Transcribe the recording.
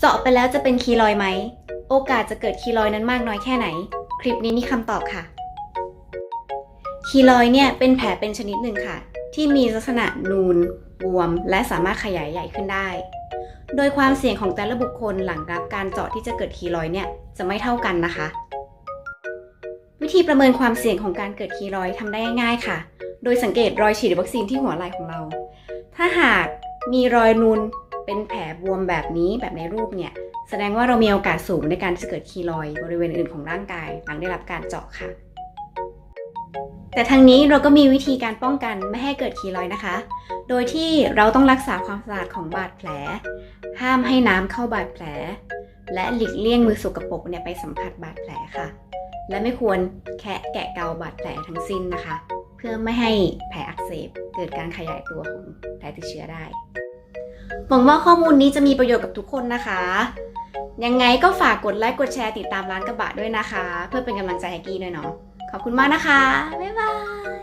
เจาะไปแล้วจะเป็นคีลอยไหม โอกาสจะเกิดคีลอยนั้นมากน้อยแค่ไหน คลิปนี้มีคำตอบค่ะ คีลอยเนี่ยเป็นแผลเป็นชนิดหนึ่งค่ะ ที่มีลักษณะนูน บวม และสามารถขยายใหญ่ขึ้นได้ โดยความเสี่ยงของแต่ละบุคคลหลังรับการเจาะที่จะเกิดคีลอยเนี่ยจะไม่เท่ากันนะคะ วิธีประเมินความเสี่ยงของการเกิดคีลอยทำได้ง่าย ๆ ค่ะ โดยสังเกตรอยฉีดวัคซีนที่หัวไหล่ของเรา ถ้าหากมีรอยนูน เป็นแผลบวมแบบนี้แบบในรูปเนี่ย แสดงว่าเรามีโอกาสสูงในการจะเกิดคีลอยบริเวณอื่นของร่างกาย หลังได้รับการเจาะค่ะ แต่ทางนี้เราก็มีวิธีการป้องกันไม่ให้เกิดคีลอยนะคะ โดยที่เราต้องรักษาความสะอาดของบาดแผล ห้ามให้น้ำเข้าบาดแผล และหลีกเลี่ยงมือสกปรกเนี่ยไปสัมผัสบาดแผลค่ะ และไม่ควรแคะแกะเกาบาดแผลทั้งสิ้นนะคะ เพื่อไม่ให้แผลอักเสบเกิดการขยายตัวของแผลติดเชื้อได้ หวังว่าข้อมูลนี้จะมีประโยชน์กับทุกคนนะคะ ยังไงก็ฝากกดไลค์กดแชร์ติดตามร้านกระบะด้วยนะคะ เพื่อเป็นกำลังใจให้กี้ด้วยเนาะ ขอบคุณมากนะคะ บ๊ายบาย